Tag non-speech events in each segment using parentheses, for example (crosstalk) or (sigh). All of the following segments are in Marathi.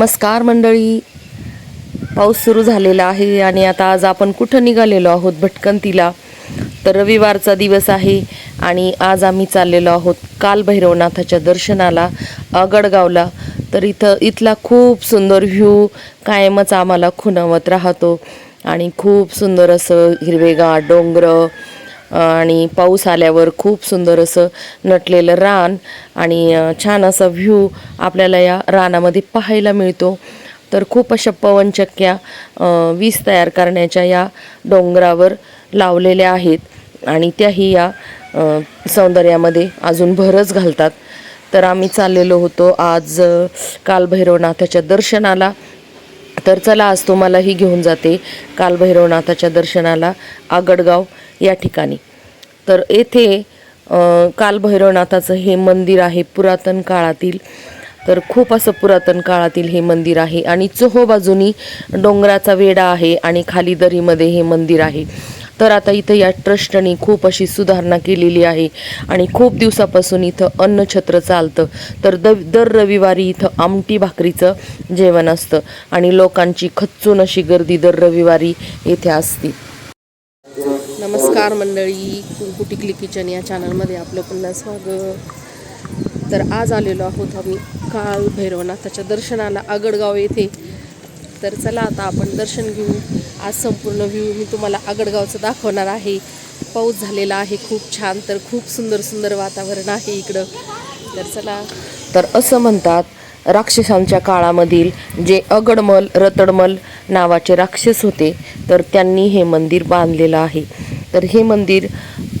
नमस्कार मंडळी. पाऊस सुरू झालेला आहे आणि आता आज आपण कुठं निघालेलो आहोत भटकंतीला? तर रविवारचा दिवस आहे आणि आज आम्ही चाललेलो आहोत काल भैरवनाथाच्या दर्शनाला अगडगावला तर इथं इथला खूप सुंदर व्ह्यू कायमच आम्हाला खुणावत राहतो. आणि खूप सुंदर असं हिरवेगार डोंगरं आणि पाऊस आल्यावर खूप सुंदर असं नटलेलं रान आणि छान असा व्ह्यू आपल्याला या रानामध्ये पाहायला मिळतो. तर खूप अशा पवनचक्क्या वीज तयार करण्याच्या या डोंगरावर लावलेल्या आहेत आणि त्याही या सौंदर्यामध्ये अजून भरच घालतात. तर आम्ही चाललेलो होतो आज कालभैरवनाथाच्या दर्शनाला. तर चला आज तुम्हालाही घेऊन जाते कालभैरवनाथाच्या दर्शनाला आगडगाव. या ठिकाणी. तर येथे कालभैरवनाथाचं हे मंदिर आहे पुरातन काळातील. तर खूप असं पुरातन काळातील हे मंदिर आहे. आणि चोहोबाजूनी डोंगराचा वेढा आहे आणि खाली दरीमध्ये हे मंदिर आहे. तर आता इथं या ट्रस्टनी खूप अशी सुधारणा केलेली आहे आणि खूप दिवसापासून इथं अन्नछत्र चालतं. तर द दर रविवारी इथं आमटी भाकरीचं जेवण असतं आणि लोकांची खच्चून अशी गर्दी दर रविवारी येथे असते. नमस्कार मंडळी. कुटिकली किचन या चॅनलमध्ये आपलं पुन्हा स्वागत. तर आज आलेलो आहोत आम्ही काल भैरवनाथाच्या दर्शनाला आगडगाव येथे. तर चला आता आपण दर्शन घेऊ. आज संपूर्ण व्ह्यू मी तुम्हाला आगडगावचं दाखवणार आहे. पाऊस झालेला आहे खूप छान तर खूप सुंदर सुंदर वातावरण आहे इकडं. तर चला. तर असं म्हणतात राक्षसांच्या काळामधील जे अगडमल रतडमल नावाचे राक्षस होते तर त्यांनी हे मंदिर बांधलेलं आहे. तर हे मंदिर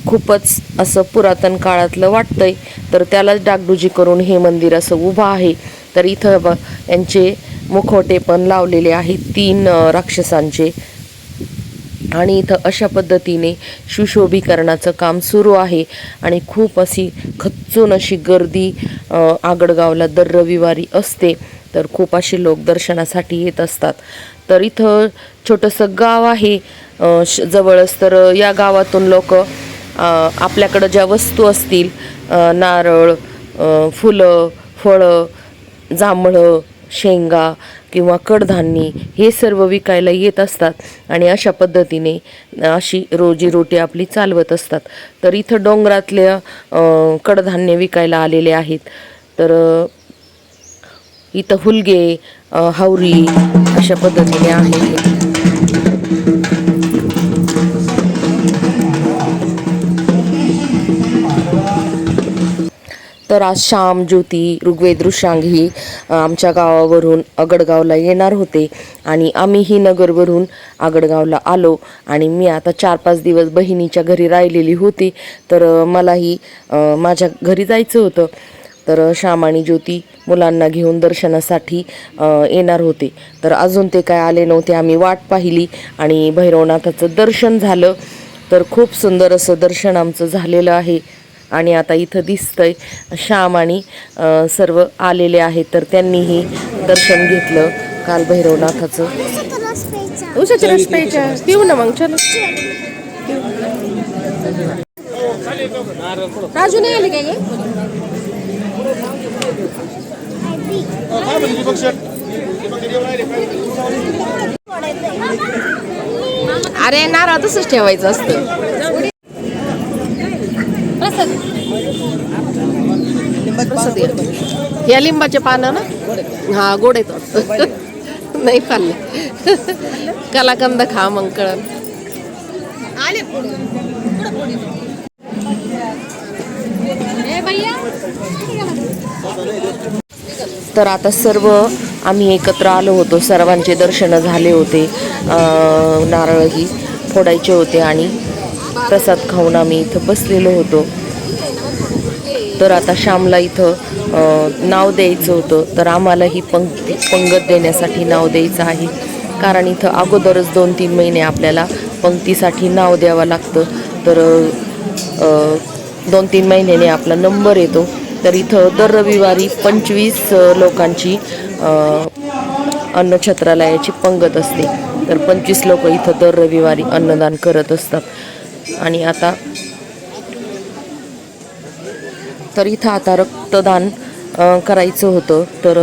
खूपच असं पुरातन काळातलं वाटतंय. तर त्यालाच डागडुजी करून हे मंदिर असं उभं आहे. तर इथं ब यांचे मुखवटे पण लावलेले आहेत तीन राक्षसांचे. आणि इथं अशा पद्धतीने सुशोभीकरणाचं काम सुरू आहे. आणि खूप अशी खच्चून अशी गर्दी आगडगावला दर रविवारी असते. तर खूप असे लोक दर्शनासाठी येत असतात. तर इथं छोटंसं गाव आहे. जवळच तर या गावातून लोक आपल्याकडं ज्या वस्तू असतील नारळ फुलं फळं जांभळं शेंगा किंवा कडधान्य हे सर्व विकायला येत असतात आणि अशा पद्धतीने अशी रोजीरोटी आपली चालवत असतात. तर इथं डोंगरातल्या कडधान्य विकायला आलेले आहेत. तर इथं हुलगे हावरी अशा पद्धतीने आहे तर आज श्याम ज्योती ऋग्वेद ऋषांग ही आमच्या गावावरून अगडगावला येणार होते. आणि आम्ही ही नगरवरून आगडगावला आलो. आणि मी आता चार पाच दिवस बहिणीच्या घरी राहिलेली होती. तर मलाही माझ्या घरी जायचं होतं. तर श्याम आणि ज्योती मुलांना घेऊन दर्शनासाठी येणार होते. तर अजून ते काय आले नव्हते आम्ही वाट पाहिली. आणि भैरवनाथाचं दर्शन झालं. तर खूप सुंदर असं दर्शन आमचं झालेलं आहे. आणि आता इथं दिसतंय श्याम आणि सर्व आलेले आहेत. तर त्यांनीही दर्शन घेतलं काल भैरवनाथाचं. उशाची रस प्यायच्या पिऊ ना मग चल. राजू नाही आले काय अरे नारळ तसंच ठेवायचं असतं. प्रसाद. या लिंबाचे पानं ना? हा गोड वाटतं. नाही खाल्ले कलाकंद खा मग कळल. तर आता सर्व आम्ही एकत्र आलो होतो. सर्वांचे दर्शन झाले होते. नारळही फोडायचे होते आणि प्रसाद खाऊन आम्ही इथं बसलेलो होतो. तर आता श्यामला इथं नाव द्यायचं होतं. तर आम्हाला ही पंक्ती पंगत देण्यासाठी नाव द्यायचं आहे. कारण इथं अगोदरच दोन तीन महिने आपल्याला पंक्तीसाठी नाव द्यावं लागतं. तर दोन तीन महिन्याने आपला नंबर येतो. तर इथं दर रविवारी पंचवीस लोकांची अन्नछत्रालयाची पंगत असते. तर पंचवीस लोक इथं दर रविवारी अन्नदान करत असतात. आणि आता तर इथं आता रक्तदान करायचं होतं. तर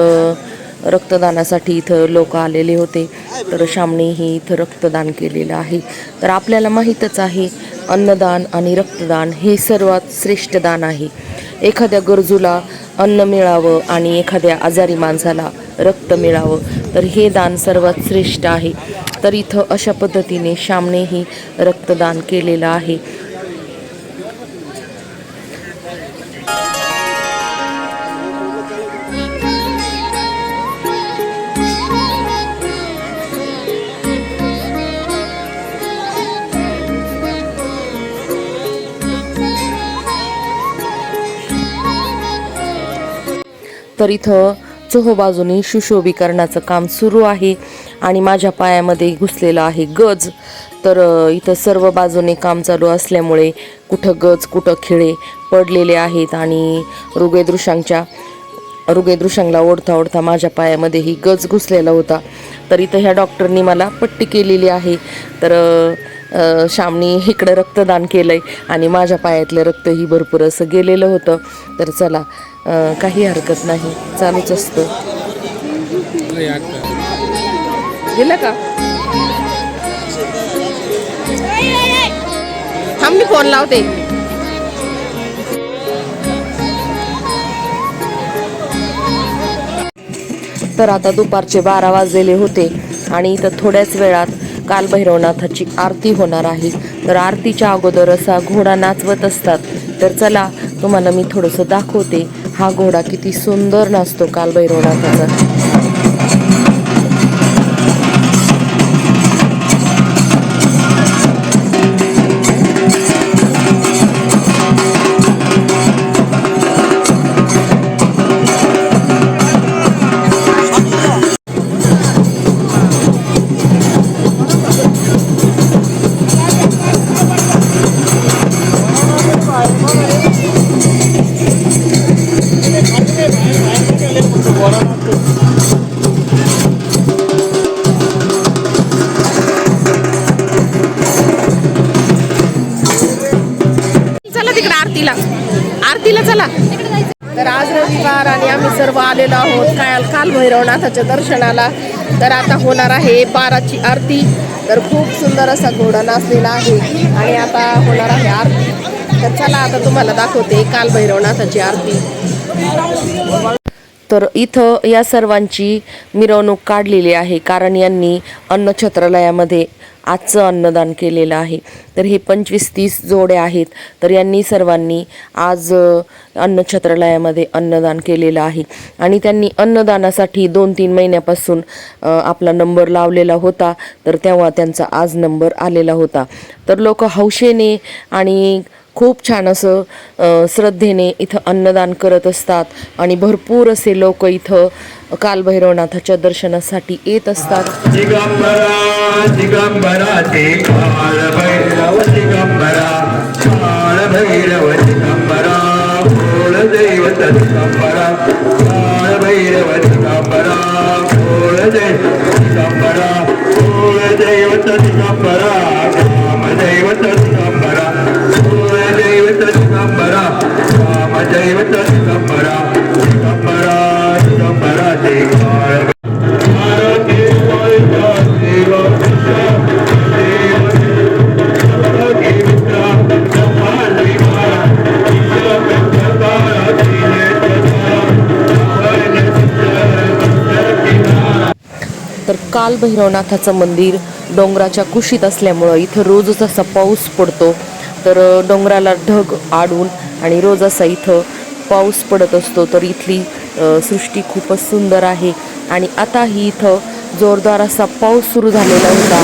रक्तदानासाठी इथं लोक आलेले होते. तर श्यामनेही इथं रक्तदान केलेलं आहे. तर आपल्याला माहीतच आहे अन्नदान आणि रक्तदान हे सर्वात श्रेष्ठ दान आहे. एखाद्या गरजूला अन्न मिळावं आणि एखाद्या आजारी माणसाला रक्त मिळावं तर हे दान सर्वात श्रेष्ठ आहे. तर इथं अशा पद्धतीने श्यामनेही रक्तदान केलेलं आहे. तर इथं चोहोबाजूनी सुशोभीकरणाचं काम सुरू आहे आणि माझ्या पायामध्ये घुसलेलं आहे गज. तर इथं सर्व बाजूने काम चालू असल्यामुळे कुठं गज कुठं खिळे पडलेले आहेत आणि हृदयदृशांच्या हृदयदृशांना ओढता ओढता माझ्या पायामध्येही गज घुसलेला होता. तर इथं ह्या डॉक्टरनी मला पट्टी केलेली आहे. तर श्यामनी इकडं रक्तदान केलं आहे आणि माझ्या पायातलं रक्तही भरपूर असं गेलेलं होतं. तर चला काही हरकत नाही. चालूच असतं. गेलं का? थांब मी फोन लावते. तर आता दुपारचे बारा वाजलेले होते आणि इथं थोड्याच वेळात कालभैरवनाथाची आरती होणार आहे. तर आरतीच्या अगोदर असा घोडा नाचवत असतात. तर चला तुम्हाला मी थोडंसं दाखवते. हा घोडा किती सुंदर नाचतो कालभैरवनाथाचा तिकडे आरतीला. आरतीला चला. तर आज रविवार आणि आम्ही सर्व आलेलो आहोत काल काल भैरवनाथाच्या दर्शनाला. तर आता होणार आहे बाराची आरती. तर खूप सुंदर असा घोडा नाचलेला आहे. आणि आता होणार आहे आरती. तर चला आता तुम्हाला दाखवते काल भैरवनाथाची आरती. तर इथं या सर्वांची मिरवणूक काढलेली आहे. कारण यांनी अन्नछत्रालयामध्ये आजचं अन्नदान केलेलं आहे. तर हे पंचवीस तीस जोडे आहेत. तर यांनी सर्वांनी आज अन्नछत्रालयामध्ये अन्नदान केलेलं आहे. आणि त्यांनी अन्नदानासाठी दोन तीन महिन्यापासून आपला नंबर लावलेला होता. तर तेव्हा त्यांचा आज नंबर आलेला होता. तर लोक हौशेने आणि खूप छान असं श्रद्धेने इथं अन्नदान करत असतात. आणि भरपूर असे लोक इथं कालभैरवनाथाच्या दर्शनासाठी येत असतात. दिगंबरा दिगंबरा ते दिगंबरा दिगंबरा दैवत दिगंबरा दिगंबरा. कालभैरवनाथाचं काल भैरवनाथाचं मंदिर डोंगराच्या कुशीत असल्यामुळं इथं रोजच असा पाऊस पडतो. तर डोंगराला ढग आडून आणि रोज असा इथं पाऊस पडत असतो. तर इथली सृष्टी खूपच सुंदर आहे. आणि आताही इथं जोरदार असा पाऊस सुरू झालेला होता.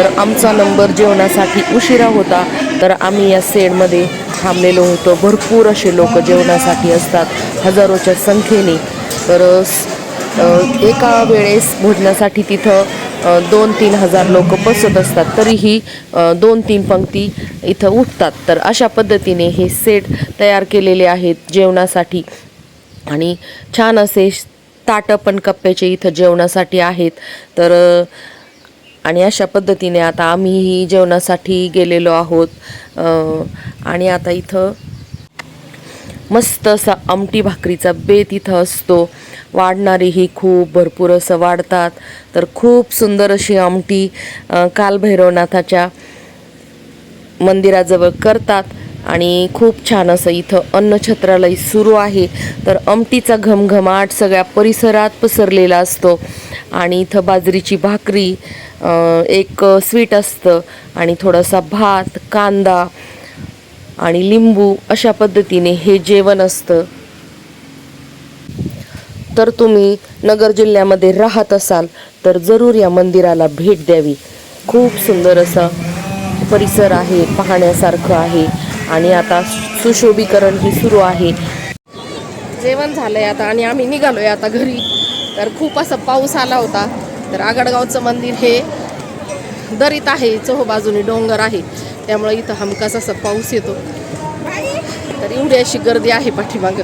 तर आमचा नंबर जेवणासाठी उशिरा होता तर आम्ही या सेडमध्ये थांबलेलो होतो. भरपूर असे लोक जेवणासाठी असतात हजारोच्या संख्येने. तर एका वेळेस भोजनासाठी तिथं दोन तीन हजार लोक बसत असतात तरीही दोन तीन पंक्ती इथं उठतात. तर अशा पद्धतीने हे सेट तयार केलेले आहेत जेवणासाठी. आणि छान असे ताटं पण कप्प्याचे इथं जेवणासाठी आहेत. तर आणि अशा पद्धतीने आता आम्हीही जेवणासाठी गेलेलो आहोत. आणि आता इथं मस्त असा आमटी भाकरीचा बेत इथं असतो. वाढणारीही खूप भरपूर असं वाढतात. तर खूप सुंदर अशी आमटी कालभैरवनाथाच्या मंदिराजवळ करतात. आणि खूप छान असं इथं अन्नछत्रालय सुरू आहे. तर आमटीचा घमघमाट सगळ्या परिसरात पसरलेला असतो. आणि इथं बाजरीची भाकरी एक स्वीट असतं. आणि थोडासा भात कांदा आणि लिंबू अशा पद्धतीने हे जेवण असतं. तर तुम्ही नगर जिल्ह्यामध्ये राहत असाल तर जरूर या मंदिराला भेट द्यावी. खूप सुंदर असं परिसर आहे पाहण्यासारखं आहे. आणि आता सुशोभीकरण ही सुरू आहे. जेवण झालंय आता आणि आम्ही निघालोय आता घरी. तर खूप असा पाऊस आला होता. तर आगडगावचं मंदिर हे दरीत आहे चोह बाजूने डोंगर आहे. त्यामुळे इथं हमकास असा पाऊस येतो. तर एवढी अशी गर्दी आहे पाठीमागं.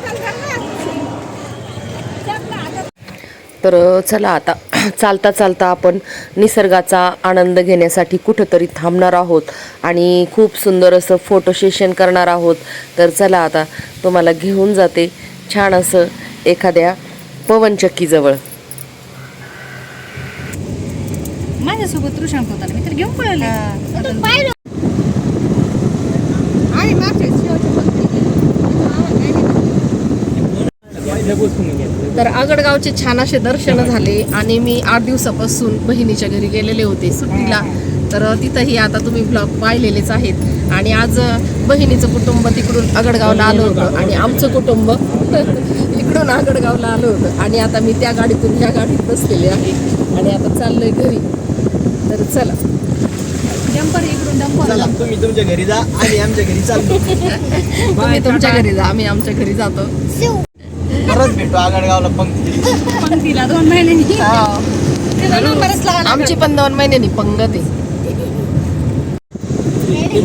तर चला आता. चालता चालता आपण निसर्गाचा आनंद घेण्यासाठी कुठंतरी थांबणार आहोत आणि खूप सुंदर असं फोटो सेशन करणार आहोत. तर चला आता तुम्हाला घेऊन जाते छान असं एखाद्या पवनचक्कीजवळ. माझ्यासोबत सांगत होता ना मी तर घेऊन पळाले. तर आगडगावचे छान असे दर्शन झाले आणि मी आठ दिवसापासून बहिणीच्या घरी गेलेले होते सुट्टीला. तर तिथंही आता तुम्ही ब्लॉग पाहिलेलेच आहेत. आणि आज बहिणीचं कुटुंब तिकडून आगडगावला आलं होतं आणि आमचं कुटुंब (laughs) इकडून आगडगावला आलं होतं. आणि आता मी त्या गाडीतून ह्या गाडीत बसलेले आहे. आणि आता चाललोय घरी. तर चला. डंपर इकडून डंपर तुम्ही तुमच्या घरी जा. आम्ही आमच्या घरी चाललो. (laughs) तुम्ही तुमच्या घरी जा. आम्ही आमच्या घरी जातो. परत भेटू आगडगावला पंक्ती. पंक्तीला दोन महिन्यांनी. त्याचा नंबरच लावला आमची पण दोन महिन्यांनी पंगत आहे.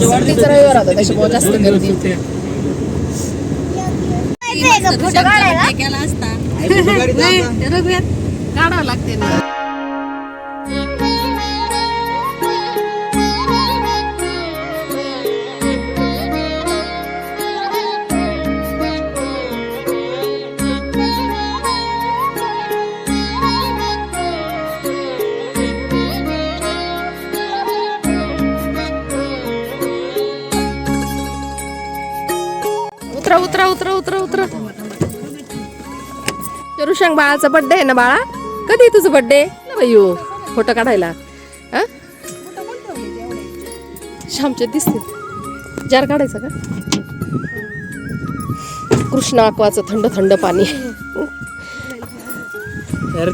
सुट्टीचा रविवार होता त्याच्यामुळे जास्त गर्दी. होती केला असता. रघुयात काढावं लागते ना. चरुशांग बाळाचा बर्थडे आहे ना बाळा? कधी तुझं बर्थडे बायू फोटो काढायला. हा श्यामचे दिसते जार काढायचा का? कृष्ण aquaचं थंड थंड पाणी. वरच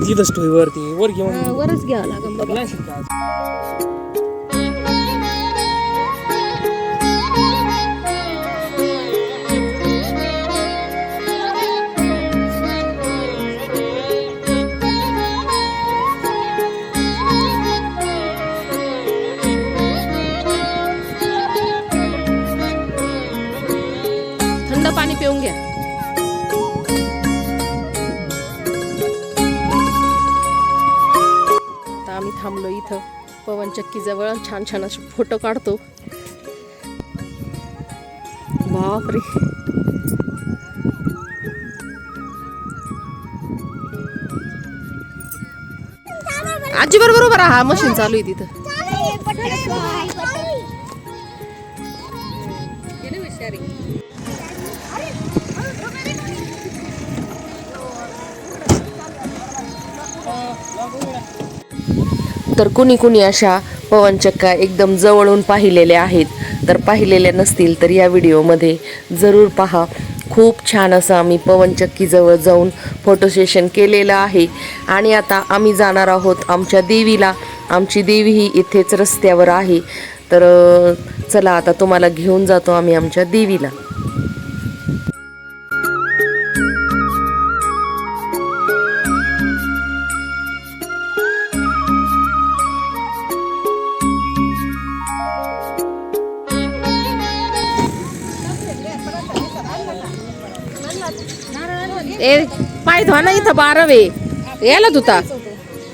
घ्यावं लागेल थांबलो इथं. पवनचक्की जवळ छान छान असे फोटो काढतो. बापरे. आजी बरोबर हा मशीन चालू आहे तिथं. तर कुणी कुणी अशा पवनचक्का एकदम जवळून पाहिलेल्या आहेत. तर पाहिलेल्या नसतील तर या व्हिडिओमध्ये जरूर पहा. खूप छान असं आम्ही पवनचक्कीजवळ जाऊन फोटो सेशन केलेलं आहे. आणि आता आम्ही जाणार आहोत आमच्या देवीला. आमची देवी ही इथेच रस्त्यावर आहे. तर चला आता तुम्हाला घेऊन जातो आम्ही आमच्या देवीला. ए पाय धुवा ना इथं बारवे. यायला धुता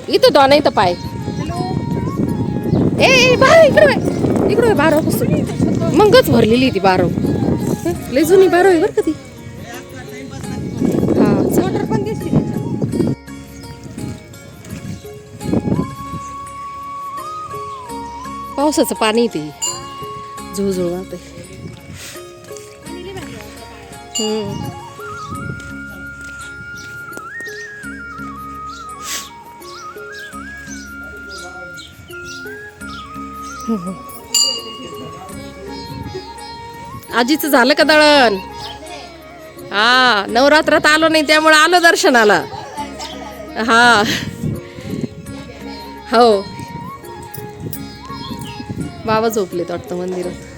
इथं धुवा ना इथं पाय. ए ए, बारव इकडे वळ. इकडे बारव मगच भरलेली ती बारव. लय जुनी बारव आहे बरं का ती. पावसाचं पाणी ते. झुळझुळ वाहते हम्म (laughs) आजीचं झालं का दळण? हा नवरात्रात आलो नाही त्यामुळे आलो दर्शनाला. हा. हो. बाबा झोपलेत वाटतं मंदिरात.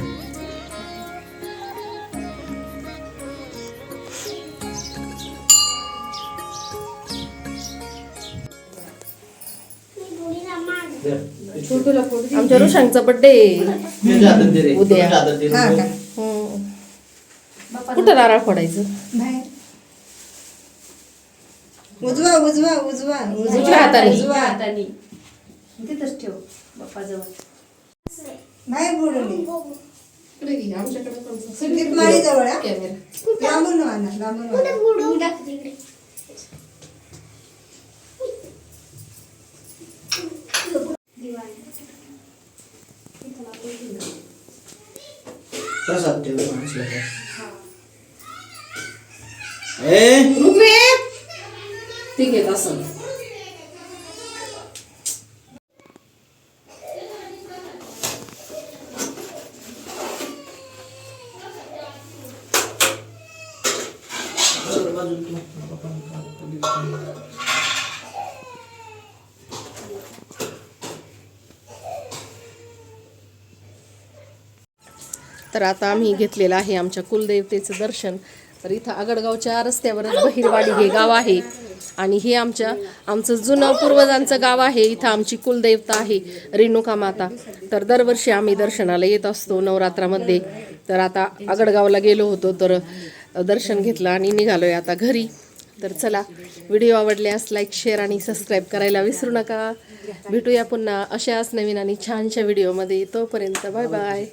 आमच्या ऋषांचा बर्थडे तुझ्या हातात दे रे. उद्या. हा? कुठं नारळ फोडायचं. उजवा उजवा उजवा उजव्या हाताने. उजवा हाताने तिथंच ठेव बाप्पाजवळ बाहेर बुडवली दीपमाळी जवळ हा? लांबून आणा लांबून आणा. तसाच ठेव माणूस. ए? ठीक आहे असं. तर आता आम्ही घेतलेलं आहे आमच्या कुलदेवतेचं दर्शन. तर इथं आगडगावच्या रस्त्यावरच बहिरवाडी हे गाव आहे. आणि हे आमच्या आमचं जुनं पूर्वजांचं गाव आहे. इथं आमची कुलदेवता आहे रेणुका माता. तर दरवर्षी आम्ही दर्शनाला येत असतो नवरात्रामध्ये. तर आता आगडगावला गेलो होतो तर दर्शन घेतलं आणि निघालोय आता घरी. तर चला व्हिडिओ आवडल्यास लाईक शेअर आणि सबस्क्राईब करायला विसरू नका. भेटूया पुन्हा अशाच नवीन आणि छानशा व्हिडिओमध्ये तोपर्यंत बाय बाय